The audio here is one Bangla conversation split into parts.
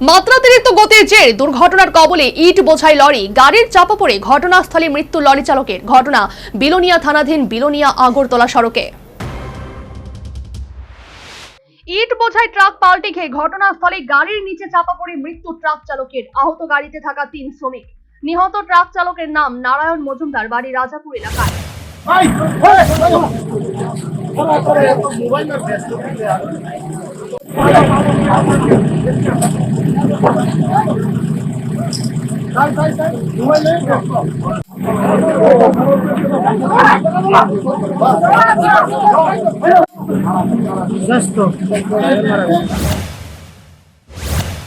মাত্রাতিরিক্ত গতির জের দুর্ঘটনার কবলে ইট বোঝাই লরি গাড়ির চাপা পড়ে ঘটনাস্থলে মৃত্যু লরি চালকের ঘটনা বিলোনিয়া থানাধীন বিলোনিয়া আগরতলা সড়কে ইট বোঝাই ট্রাক পাল্টে খেয়ে ঘটনাস্থলে গাড়ির নিচে চাপা পড়ে মৃত্যু ট্রাক চালকের আহত গাড়িতে থাকা তিন শ্রমিক নিহত ট্রাক চালকের নাম নারায়ণ মজুমদার বাড়ি রাজাপুর এলাকায়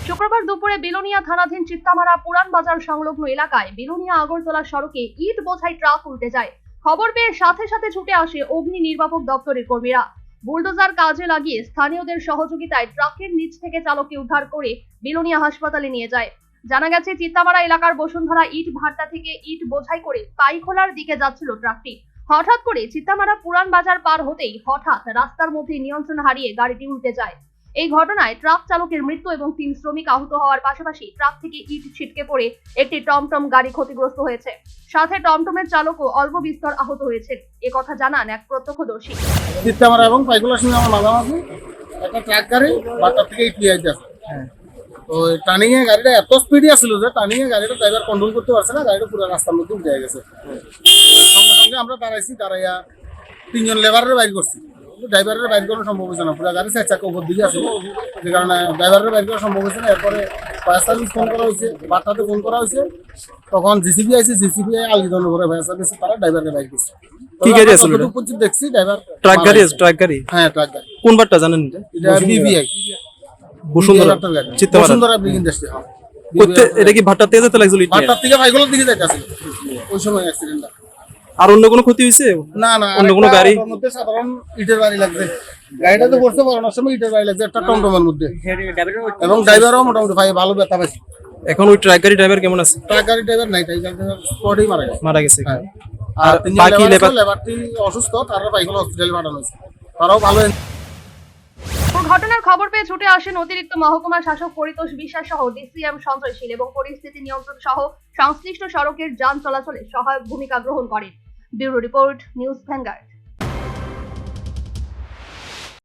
শুক্রবার দুপুরে বিলোনিয়া থানাধীন চিত্তামারা পুরান বাজার সংলগ্ন এলাকায় বিলোনিয়া আগরতলা সড়কে ইট বোঝাই ট্রাক উল্টে যায়। খবর পেয়ে সাথে সাথে ছুটে আসে অগ্নি নির্বাপক দপ্তরের কর্মীরা। বুলডোজার কাজে লাগিয়ে স্থানীয়দের সহযোগিতায় ট্রাকের নিচ থেকে চালককে উদ্ধার করে বিলোনিয়া হাসপাতালে নিয়ে যায়। জানা গেছে চিত্তামারা এলাকার বসুন্ধরা ইট ভাট্টা থেকে ইট বোঝাই করে পাইখোলার দিকে যাচ্ছিল ট্রাকটি হঠাৎ করে চিত্তামারা পুরান বাজার পার হতেই হঠাৎ রাস্তার মধ্যে নিয়ন্ত্রণ হারিয়ে গাড়িটি উল্টে যায়। এই ঘটনায় ট্রাক চালকের মৃত্যু এবং তিন শ্রমিক আহত হওয়ার পাশাপাশি ট্রাক থেকে ইট ছিটকে পড়ে একটি টমটম গাড়ি ক্ষতিগ্রস্ত হয়েছে। সাথে টমটমের চালকও অল্প বিস্তর আহত হয়েছেন। কথা জানান এক প্রত্যক্ষদর্শী। চিত্তামারা এবং পাইগুলার সঙ্গে আমার মাঝামাঝি। একটা ট্রাক গাড়ি বাটার থেকে আইতে আছে তো টার্নিং এ গাড়িটা এত স্পিডে আসছিল যে টার্নিং এ গাড়িটা ড্রাইভার কন্ট্রোল করতে পারছে না গাড়িটা পুরো রাস্তার মধ্যে উঠে গেছে। সঙ্গে সঙ্গে আমরা দাঁড়াইছি দাঁড়াইয়া তিনজন লেবারের বাইর করছি। ড্রাইভারের বাইর করানো সম্ভব হয়েছে না পুরো গাড়ি চার চাকা উপর দিকে আছে। যে কারণে ড্রাইভারের বাইর করা সম্ভব হয়েছে না এরপরে ফায়ার সার্ভিস ফোন করা হয়েছে বার্তাতে ফোন করা হয়েছে। তখন জিসিবি আইছে জিসিবি আলিদন করে ফায়ার সার্ভিস তারা ড্রাইভারকে বাইর করছে। কি গাড়ি আসলে দেখছি ড্রাইভার ট্রাক গাড়ি আছে ট্রাক গাড়ি? হ্যাঁ ট্রাক গাড়ি। কোন বারটা জানেন এটা? বিবিআই বসুন্ধরা। বসুন্ধরা হ্যাঁ। এটা কি ভাট্টা তেজে তো লাগছিল ইট থেকে ভাইগুলোর দিকে যাইতেছে। ওই সময় অ্যাক্সিডেন্টটা আর অন্য কোনো ক্ষতি হয়েছে না না অন্য কোনো গাড়ি? মধ্যে সাধারণ ইটের বাড়ি লাগছে গাড়িটা তো বসতে পারো না সময় ইটের বাড়ি লাগছে একটা টমটমের মধ্যে। এবং ড্রাইভারও মোটামুটি ভাই ভালো ব্যথা পাইছে। এখন ওই ট্রাক গাড়ি ড্রাইভার কেমন আছে? ট্রাক গাড়ি ড্রাইভার নাই ট্রাক গাড়ি স্পটেই মারা গেছে। মারা গেছে। হ্যাঁ। আর বাকি লেবার লেবার লেবারটি অসুস্থ তারা ভাইগুলো হসপিটালে পাঠানো হয়েছে। তারাও ভালো ঘটনার খবর পেয়ে ছুটে আসেন অতিরিক্ত মহকুমা শাসক পরিতোষ বিশ্বাস সহ ডিসিএম সঞ্জয় শীল এবং পরিস্থিতি নিয়ন্ত্রণ সহ সংশ্লিষ্ট সড়কের যান চলাচলে সহায়ক ভূমিকা গ্রহণ করেন। Bureau report, news ভ্যাঙ্গার